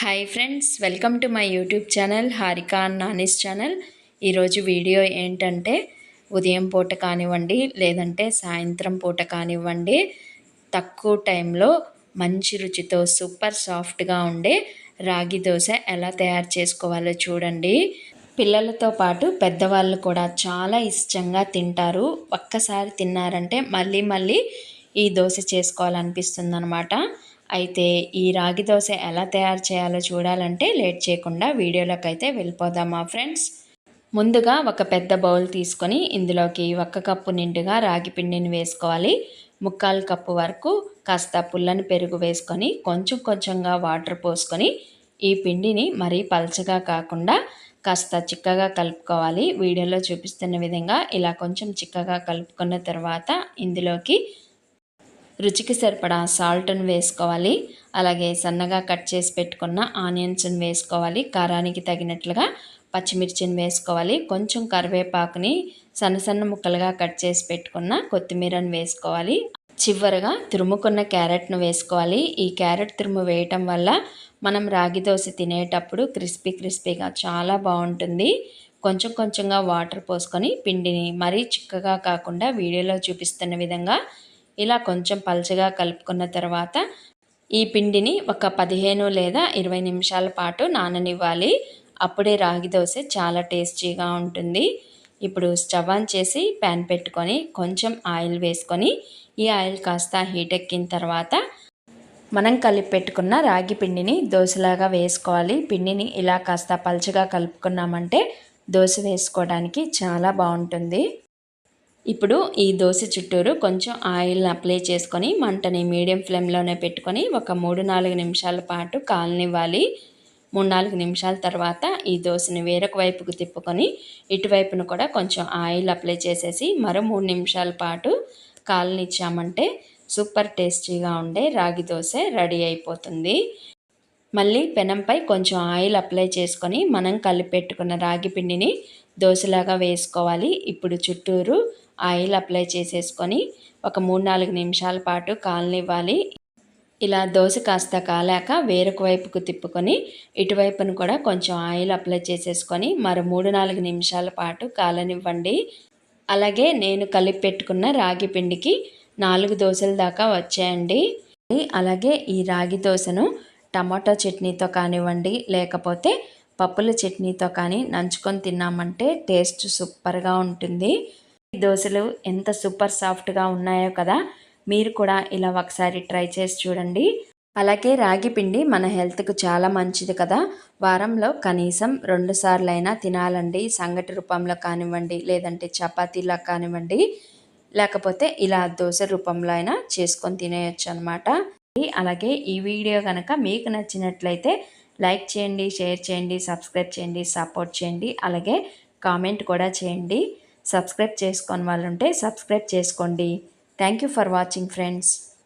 Hi friends welcome to my YouTube channel Harika Nani's channel ఈరోజు video ఏంటంటే ఉదయం పూట కానివ్వండి లేదంటే సాయంత్రం పూట కానివ్వండి తక్కువ టైంలో మంచి రుచితో సూపర్ సాఫ్ట్గా ఉండే రాగి దోశ ఎలా తయారు చేసుకోవాలో చూడండి. పిల్లలతో పాటు పెద్దవాళ్ళు కూడా చాలా ఇష్టంగా తింటారు. ఒక్కసారి తిన్నారంటే మళ్ళీ మళ్ళీ ఈ దోశ చేసుకోవాలనిపిస్తుంది అనమాట అయితే ఈ రాగి దోశ ఎలా తయారు చేయాలో చూడాలంటే లేట్ చేయకుండా వీడియోలోకి అయితే వెళ్ళిపోదామా ఫ్రెండ్స్. ముందుగా ఒక పెద్ద బౌల్ తీసుకొని ఇందులోకి ఒక కప్పు నిండుగా రాగి పిండిని వేసుకోవాలి. ముక్కాలు కప్పు వరకు కాస్త పుల్లని పెరుగు వేసుకొని కొంచెం కొంచెంగా వాటర్ పోసుకొని ఈ పిండిని మరీ పలచగా కాకుండా కాస్త చిక్కగా కలుపుకోవాలి. వీడియోలో చూపిస్తున్న విధంగా ఇలా కొంచెం చిక్కగా కలుపుకున్న తర్వాత ఇందులోకి రుచికి సరిపడా సాల్ట్ని వేసుకోవాలి. అలాగే సన్నగా కట్ చేసి పెట్టుకున్న ఆనియన్స్ని వేసుకోవాలి. కారానికి తగినట్లుగా పచ్చిమిర్చిని వేసుకోవాలి. కొంచెం కరివేపాకుని సన్న సన్న ముక్కలుగా కట్ చేసి పెట్టుకున్న కొత్తిమీరని వేసుకోవాలి. చివరగా తురుముకున్న క్యారెట్ను వేసుకోవాలి. ఈ క్యారెట్ తురుము వేయటం వల్ల మనం రాగి దోశ తినేటప్పుడు క్రిస్పీ క్రిస్పీగా చాలా బాగుంటుంది. కొంచెం కొంచెంగా వాటర్ పోసుకొని పిండిని మరీ చిక్కగా కాకుండా వీడియోలో చూపిస్తున్న విధంగా ఇలా కొంచెం పల్చగా కలుపుకున్న తర్వాత ఈ పిండిని ఒక పదిహేను లేదా ఇరవై నిమిషాల పాటు నాననివ్వాలి. అప్పుడే రాగి దోశ చాలా టేస్టీగా ఉంటుంది. ఇప్పుడు స్టవ్ ఆన్ చేసి ప్యాన్ పెట్టుకొని కొంచెం ఆయిల్ వేసుకొని ఈ ఆయిల్ కాస్త హీట్ ఎక్కిన తర్వాత మనం కలిపి పెట్టుకున్న రాగి పిండిని దోశలాగా వేసుకోవాలి. పిండిని ఇలా కాస్త పలుచగా కలుపుకున్నామంటే దోశ వేసుకోవడానికి చాలా బాగుంటుంది. ఇప్పుడు ఈ దోశ చుట్టూరు కొంచెం ఆయిల్ని అప్లై చేసుకొని మంటని మీడియం ఫ్లేమ్లోనే పెట్టుకొని ఒక మూడు నాలుగు నిమిషాల పాటు కాలనివ్వాలి. మూడు నాలుగు నిమిషాల తర్వాత ఈ దోశని వేరొక వైపుకు తిప్పుకొని ఇటువైపును కూడా కొంచెం ఆయిల్ అప్లై చేసేసి మరో మూడు నిమిషాల పాటు కాలనిచ్చామంటే సూపర్ టేస్టీగా ఉండే రాగి దోశ రెడీ అయిపోతుంది. మళ్ళీ పెనంపై కొంచెం ఆయిల్ అప్లై చేసుకొని మనం కలిపి పెట్టుకున్న రాగి పిండిని దోశలాగా వేసుకోవాలి. ఇప్పుడు చుట్టూరు ఆయిల్ అప్లై చేసేసుకొని ఒక మూడు నాలుగు నిమిషాల పాటు కాలనివ్వాలి. ఇలా దోశ కాస్త కాలాక వేరొక వైపుకు తిప్పుకొని ఇటువైపును కూడా కొంచెం ఆయిల్ అప్లై చేసేసుకొని మరో మూడు నాలుగు నిమిషాల పాటు కాలనివ్వండి. అలాగే నేను కలిపి పెట్టుకున్న రాగి పిండికి నాలుగు దోశల దాకా వచ్చాయండి. అలాగే ఈ రాగి దోశను టమాటో చట్నీతో కానివ్వండి లేకపోతే పప్పుల చట్నీతో కానీ నంచుకొని తిన్నామంటే టేస్ట్ సూపర్గా ఉంటుంది. దోశలు ఎంత సూపర్ సాఫ్ట్గా ఉన్నాయో కదా మీరు కూడా ఇలా ఒకసారి ట్రై చేసి చూడండి. అలాగే రాగి పిండి మన హెల్త్కు చాలా మంచిది కదా వారంలో కనీసం రెండు సార్లైనా తినాలండి. సంగటి రూపంలో కానివ్వండి లేదంటే చపాతీలా కానివ్వండి లేకపోతే ఇలా దోశ రూపంలో అయినా చేసుకొని తినేయచ్చు అనమాట అలాగే ఈ వీడియో కనుక మీకు నచ్చినట్లయితే లైక్ చేయండి షేర్ చేయండి సబ్స్క్రైబ్ చేయండి సపోర్ట్ చేయండి అలాగే కామెంట్ కూడా చేయండి. సబ్స్క్రైబ్ చేసుకొని వాళ్ళు ఉంటే సబ్స్క్రైబ్ చేసుకోండి. Thank you for watching friends.